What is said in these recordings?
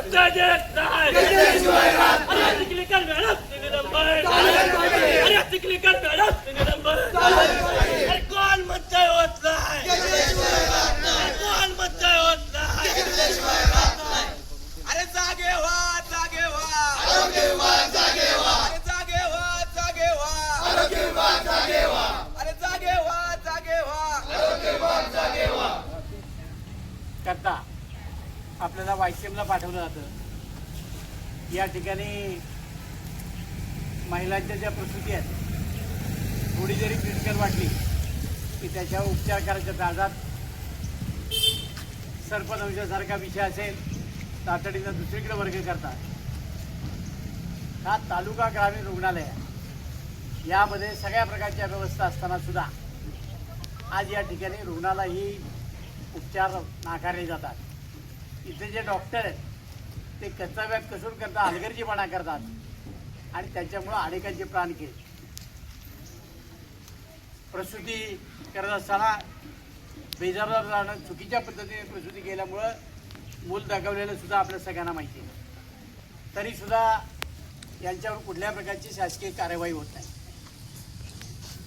पत्ता देत नाही अरे टिकलीकर मॅडम निलंबन अरे टिकलीकर मॅडम निलंबन अरे कोण म्हणतंय होत नाही अरे कोण म्हणतंय होत नाही अरे जागे व्हा जागे व्हा अरे जागे व्हा जागे व्हा अरे जागे व्हा जागे व्हा करता आपल्याला वायसीएमला पाठवलं जातं. या ठिकाणी महिलांच्या ज्या प्रसूती आहेत थोडी जरी क्रिटिकल वाटली की त्याच्यावर उपचार करायच्या दाजात सर्पदंशासारखा विषय असेल तातडीनं दुसरीकडे वर्ग करतात. हा तालुका ग्रामीण रुग्णालय आहे. यामध्ये सगळ्या प्रकारच्या व्यवस्था असताना सुद्धा आज या ठिकाणी रुग्णाला ही उपचार नाकारले जातात. इथे जे डॉक्टर आहेत ते कर्तव्यात कसूर करतात हलगर्जीपणा करतात. आणि त्याच्यामुळं अनेकांचे प्राण गेले. प्रसूती करत असताना बेजबाबदार राहणं चुकीच्या पद्धतीने प्रसूती केल्यामुळं मूल दाखवलेलं सुद्धा आपल्या सगळ्यांना माहिती आहे. तरी सुद्धा यांच्यावर कुठल्या प्रकारची शासकीय कार्यवाही होत नाही.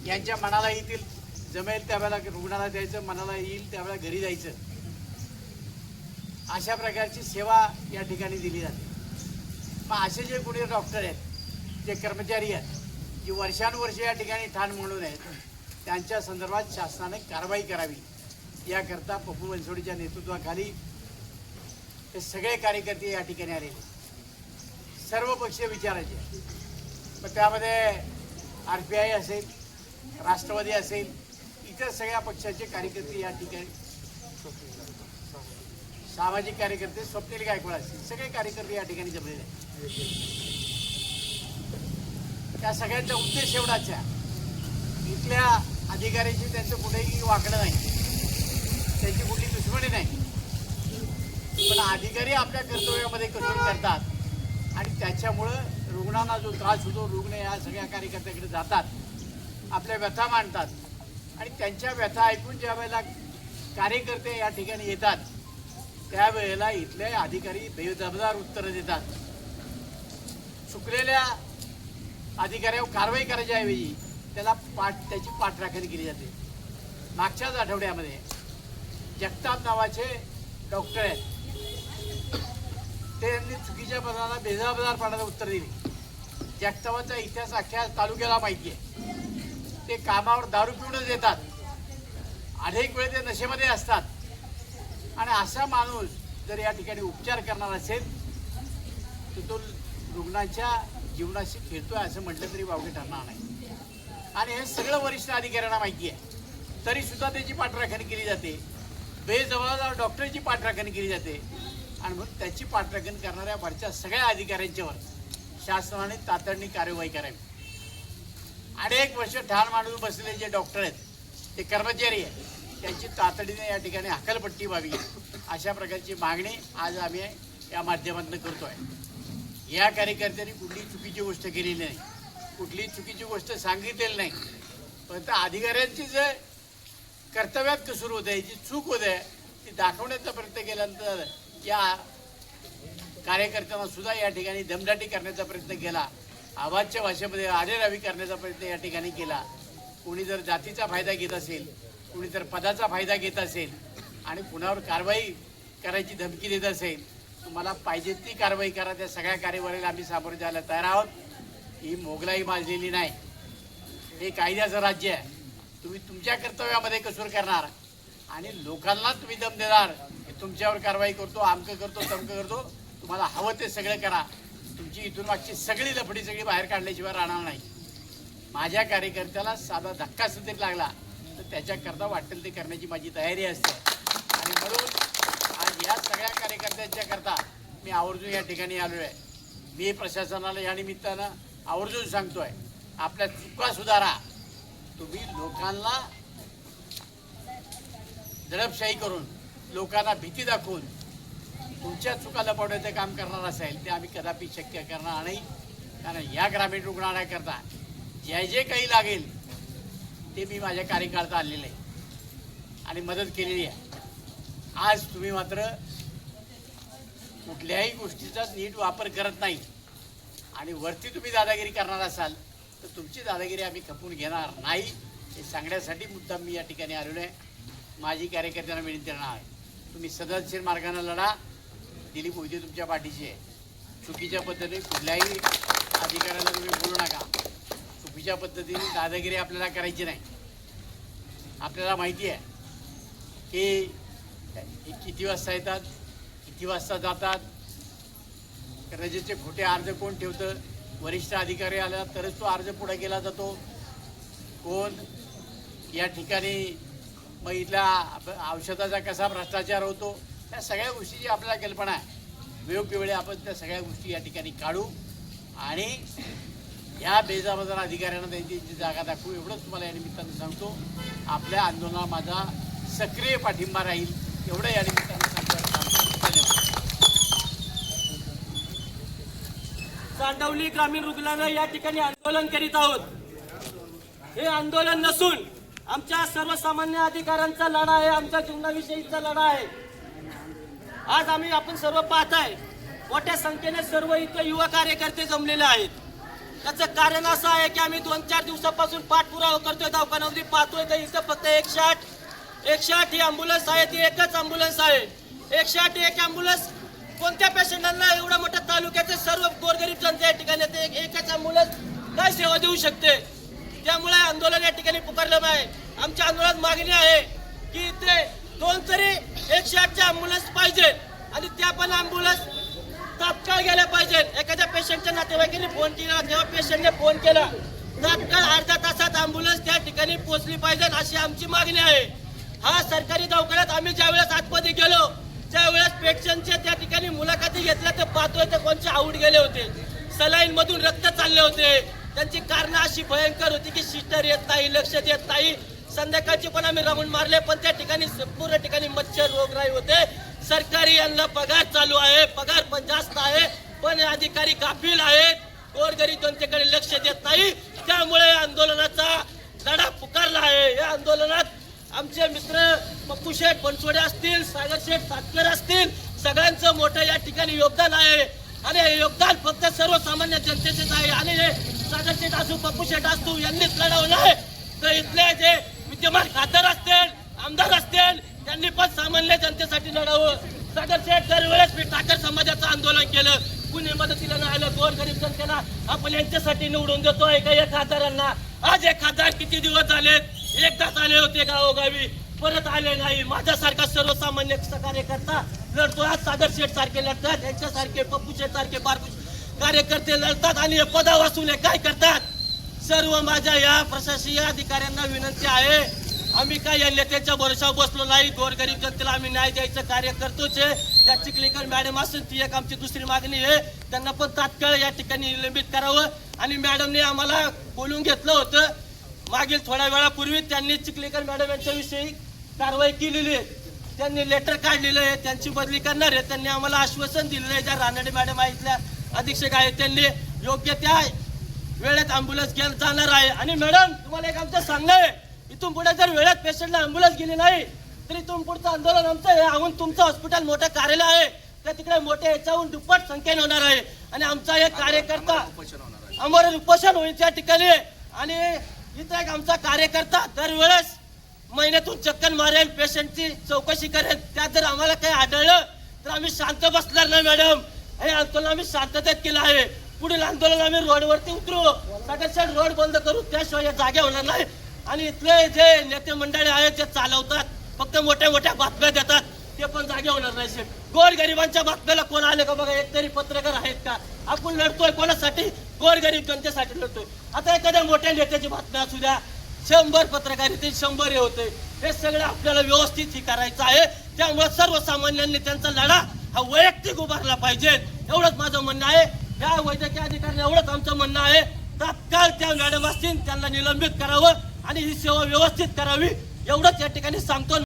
यांच्या मनाला येतील जमेल त्यावेळेला रुग्णाला द्यायचं मनाला येईल त्यावेळेला घरी जायचं. अशा प्रकारची सेवा या ठिकाणी दिली जाते. मग असे जे कोणी डॉक्टर आहेत जे कर्मचारी आहेत जे वर्षानुवर्ष या ठिकाणी ठाण म्हणून आहेत त्यांच्या संदर्भात शासनाने कारवाई करावी. याकरता पप्पू बनसोडीच्या नेतृत्वाखाली हे सगळे कार्यकर्ते या ठिकाणी आलेले सर्व पक्षीय विचाराचे मग त्यामध्ये आर पी आय असेल राष्ट्रवादी असेल इतर सगळ्या पक्षाचे कार्यकर्ते या ठिकाणी सामाजिक कार्यकर्ते स्वप्नील गायकवाड असतील सगळे कार्यकर्ते या ठिकाणी जमलेले आहेत. त्या सगळ्यांचा उद्देश एवढाच आहे. इथल्या अधिकाऱ्यांची त्यांचं कुठेही वाकडं नाही. त्यांची कुठली दुश्मनी नाही. पण अधिकारी आपल्या कर्तव्यामध्ये कसून करतात आणि त्याच्यामुळं रुग्णांना जो त्रास होतो रुग्ण या सगळ्या कार्यकर्त्याकडे जातात आपल्या व्यथा मांडतात आणि त्यांच्या व्यथा ऐकून ज्या वेळेला कार्यकर्ते या ठिकाणी येतात त्यावेळेला इथले अधिकारी बेजबाबदार उत्तरं देतात. चुकलेल्या अधिकाऱ्यावर कारवाई करायच्या ऐवजी त्याला पाठ त्याची पाठराखण केली जाते. मागच्याच आठवड्यामध्ये जगताप नावाचे डॉक्टर आहेत. ते त्यांनी चुकीच्या पदाला बेजबाबदारपणाला उत्तर दिले. जगतापाचा इतिहास अख्ख्या तालुक्याला माहिती आहे. ते कामावर दारू पिऊनच येतात. अनेक वेळ ते नशेमध्ये असतात. आणि असा माणूस जर या ठिकाणी उपचार करणार असेल तर तो रुग्णाच्या जीवनाशी खेळतोय असं म्हटलं तरी वावगे ठरणार नाही. आणि हे सगळं वरिष्ठ अधिकाऱ्यांना माहिती आहे. तरी सुद्धा त्याची पाठराखणी केली जाते. बेजबाबदार डॉक्टरची पाठराखणी केली जाते. आणि मग त्याची पाठराखण करणाऱ्या वरच्या सगळ्या अधिकाऱ्यांच्यावर शासनाने तातडणी कार्यवाही करावी. अनेक वर्ष ठाण मांडून बसलेले जे डॉक्टर आहेत ते कर्मचारी आहेत त्यांची तातडीने या ठिकाणी हकालपट्टी व्हावी. अशा प्रकारची मागणी आज आम्ही या माध्यमातून करतो आहे या कार्यकर्त्यांनी कुठली चुकीची गोष्ट केलेली नाही. कुठली चुकीची गोष्ट सांगितलेली नाही. पण अधिकाऱ्यांची जे कर्तव्यात कसूर होत आहे जी चूक होत आहे ती दाखवण्याचा प्रयत्न केल्यानंतर या कार्यकर्त्यांना सुद्धा या ठिकाणी दमदाटी करण्याचा प्रयत्न केला. आवाजच्या भाषेमध्ये आरेरावी करण्याचा प्रयत्न या ठिकाणी केला. कोणी जर जातीचा फायदा घेत असेल कुणी जर पदाचा फायदा घेत असेल आणि कुणावर कारवाई करायची धमकी देत असेल तुम्हाला पाहिजे ती कारवाई करा. त्या सगळ्या कार्यवाहीला आम्ही सामोरे जायला तयार आहोत. ही मोगलाई माजलेली नाही. हे कायद्याचं राज्य आहे. तुम्ही तुमच्या कर्तव्यामध्ये कसूर करणार आणि लोकांना तुम्ही दम देणार. की तुमच्यावर कारवाई करतो आमकं करतो तमकं करतो. तुम्हाला हवं ते सगळं करा. तुमची इथून मागची सगळी लफडी सगळी बाहेर काढल्याशिवाय राहणार नाही. माझ्या कार्यकर्त्याला साधा धक्का सुद्धा लागला. तर त्याच्याकरता वाटेल ते करण्याची माझी तयारी असते. आणि म्हणून आज या सगळ्या कार्यकर्त्यांच्याकरता मी आवर्जून या ठिकाणी आलो आहे मी प्रशासनाला या निमित्तानं आवर्जून सांगतोय आपल्या चुका सुधारा. तुम्ही लोकांना दडपशाही करून लोकांना भीती दाखवून तुमच्या चुका लपवण्याचं काम करणार असेल ते आम्ही कदापि शक्य करणार नाही. कारण या ग्रामीण रुग्णालयाकरता जे जे काही लागेल ते मी माझ्या कार्यकाळात आणलेलं आहे. आणि मदत केलेली आहे. आज तुम्ही मात्र कुठल्याही गोष्टीचा नीट वापर करत नाही. आणि वरती तुम्ही दादागिरी करणार असाल तर तुमची दादागिरी आम्ही खपून घेणार नाही. हे सांगण्यासाठी मुद्दाम मी या ठिकाणी आलेलो आहे. माझी कार्यकर्त्यांना विनंती करणार आहे. तुम्ही सदनशील मार्गाने लढा. दिलीप मोदी तुमच्या पाठीशी आहे. चुकीच्या पद्धतीने कुठल्याही अधिकाऱ्याला तुम्ही बोलू नका. चुकीच्या पद्धतीने दादागिरी आपल्याला करायची नाही. आपल्याला माहिती आहे की किती वाजता येतात किती वाजता जातात. रजेचे खोटे अर्ज कोण ठेवतं? वरिष्ठ अधिकारी आला तरच तो अर्ज पुढे केला जातो. कोण? या ठिकाणी मग इथल्या औषधाचा कसा भ्रष्टाचार होतो? त्या सगळ्या गोष्टीची आपल्याला कल्पना आहे. योग्य वेळी आपण त्या सगळ्या गोष्टी या ठिकाणी काढू आणि ह्या बेजाबदार अधिकाऱ्यांना त्यांची जी जागा दाखवू एवढंच तुम्हाला या निमित्तानं सांगतो. आपल्या आंदोलनाला माझा सक्रिय पाठिंबा राहील एवढं या निमित्तानं सांगतो. चांडवली ग्रामीण रुग्णालय या ठिकाणी आंदोलन करीत आहोत. हे आंदोलन नसून आमच्या सर्वसामान्य अधिकाऱ्यांचा लढा आहे आमच्या जीवनाविषयीचा लढा आहे. आज आम्ही आपण सर्व पाहताय मोठ्या संख्येने सर्व इथं युवा कार्यकर्ते जमलेले आहेत. त्याचं कारण असं आहे की आम्ही दोन चार दिवसापासून पाठपुरावा करतोय. दवाखान्यामध्ये पाहतोय. तर इथं फक्त एकशे आठ एकशे आठ ही अँब्युलन्स आहे. ती एकच अँब्युलन्स आहे. एकशे आठ एक अँब्युलन्स कोणत्या पेशंटांना एवढा मोठ्या तालुक्याचे सर्व गोरगरीब जनता या ठिकाणी येते? एकच अँब्युलन्स काय सेवा देऊ शकते? त्यामुळे आंदोलन या ठिकाणी पुकारलं आहे आमच्या आंदोलनात मागणी आहे की इथे दोन तरी एकशे आठच्या अँब्युलन्स पाहिजे. आणि त्या पण अँब्युलन्स तात्काळ गेल्या पाहिजेत एखाद्या पेशंटच्या नातेवाईकांनी फोन केला तेव्हा पेशंटने फोन केला तात्काळ अर्ध्या तासात अँब्युलन्स त्या ठिकाणी पोहोचली पाहिजे अशी आमची मागणी आहे. हा सरकारी दवाखान्यात आम्ही ज्यावेळेस आतमध्ये गेलो त्यावेळेस पेशंटच्या त्या ठिकाणी मुलाखती घेतल्या तर पाहतोय तर कोणचे आऊट गेले होते. सलाईन मधून रक्त चालले होते. त्यांची कारणं अशी भयंकर होती की सिस्टर येत नाही लक्ष देत नाही. संध्याकाळची पण आम्ही राऊंड मारले पण त्या ठिकाणी पूर्ण ठिकाणी मच्छर रोगराई होते. सरकारी यांना पगार चालू आहे. पगार आहे हे अधिकारी काफील आहेत. गोरगरीब जनतेकडे लक्ष देत नाही. त्यामुळे या आंदोलनाचा लढा पुकारला आहे. या आंदोलनात आमचे मित्र पप्पू शेठ बनसोडे असतील सागर शेठ सातकर असतील सगळ्यांचं मोठं या ठिकाणी योगदान आहे. आणि हे योगदान फक्त सर्वसामान्य जनतेचेच आहे. आणि हे सागर शेठ असू पप्पू शेठ असू यांनीच लढवलं आहे. तर इथले जे विद्यमान खासदार असतील आमदार असतील त्यांनी पण सामान्य जनतेसाठी लढावं. सागर शेठ दरवेळेस मी ठाकर समाजाचं आंदोलन केलं. कुणी मदतीला नाही आलं गोर गरीब जनतेला आपण यांच्यासाठी निवडून देतोय का या खासदारांना. आज हे खासदार किती दिवस झालेत? एकदाच आले होते गावोगावी. परत आले नाही. माझ्यासारखा सर्वसामान्य कार्यकर्ता लढतो आज सागर शेठ सारखे लढतात यांच्यासारखे पप्पू शेठ सारखे बारकू कार्यकर्ते लढतात आणि हे पदा हे काय करतात? सर्व माझ्या या प्रशासकीय अधिकाऱ्यांना विनंती आहे. आम्ही काय या नेत्यांच्या भरोशावर बसलो नाही गोरगरीब जनतेला आम्ही न्याय द्यायचं कार्य करतोच आहे. त्या चिखलीकर मॅडम असून ती एक आमची दुसरी मागणी आहे. त्यांना पण तात्काळ या ठिकाणी निलंबित करावं. आणि मॅडमने आम्हाला बोलून घेतलं होतं. मागील थोड्या वेळापूर्वी त्यांनी चिखलीकर मॅडम यांच्याविषयी कारवाई केलेली आहे. त्यांनी लेटर काढलेलं आहे. त्यांची बदली करणार आहे. त्यांनी आम्हाला आश्वासन दिलेलं आहे. ज्या रानडे मॅडम आहे इथल्या अधीक्षक आहेत त्यांनी योग्य त्या वेळेत अँब्युलन्स घ्यायला जाणार आहे. आणि मॅडम तुम्हाला एक आमचं सांगणं आहे. इथून पुढे जर वेळेत पेशंटला अँब्युलन्स गेली नाही तर इथून पुढचं आंदोलन आमचं आहे. अजून तुमचं हॉस्पिटल मोठं कार्यालय आहे. त्या तिकडे मोठ्या याच्याहून दुप्पट संख्येने होणार आहे. आणि आमचा एक कार्यकर्ता आम्हाला उपोषण होईल त्या ठिकाणी. आणि इथं एक आमचा कार्यकर्ता दरवेळेस महिन्यातून चक्कन मारेल पेशंटची चौकशी करेल. त्यात जर आम्हाला काही आढळलं तर आम्ही शांत बसणार नाही मॅडम हे आंदोलन आम्ही शांततेत केलं आहे. पुढील आंदोलन आम्ही रोडवरती उतरू. सगळ्यात रोड बंद करू. त्याशिवाय जागे होणार नाही. आणि इथले जे नेते मंडळी आहेत ते चालवतात फक्त मोठ्या मोठ्या बातम्या देतात ते पण जागे होणार नाही शेठ. गोर गरिबांच्या बातम्याला कोण आले का बघा? एक तरी पत्रकार आहेत का? आपण लढतोय कोणासाठी? गोर गरीब जनतेसाठी लढतोय. आता एखाद्या मोठ्या नेत्याची बातम्या असू द्या. शंभर पत्रकारिते शंभर हे होते हे सगळं आपल्याला व्यवस्थित ही करायचं आहे. त्यामुळे सर्वसामान्यांनी त्यांचा लढा हा वैयक्तिक उभारला पाहिजे. एवढंच माझं म्हणणं आहे. या वैद्यकीय अधिकाऱ्यांना एवढंच आमचं म्हणणं आहे. तात्काळ त्या मॅडम असतील त्यांना निलंबित करावं. आणि ही सेवा व्यवस्थित करावी एवढंच या ठिकाणी सांगतो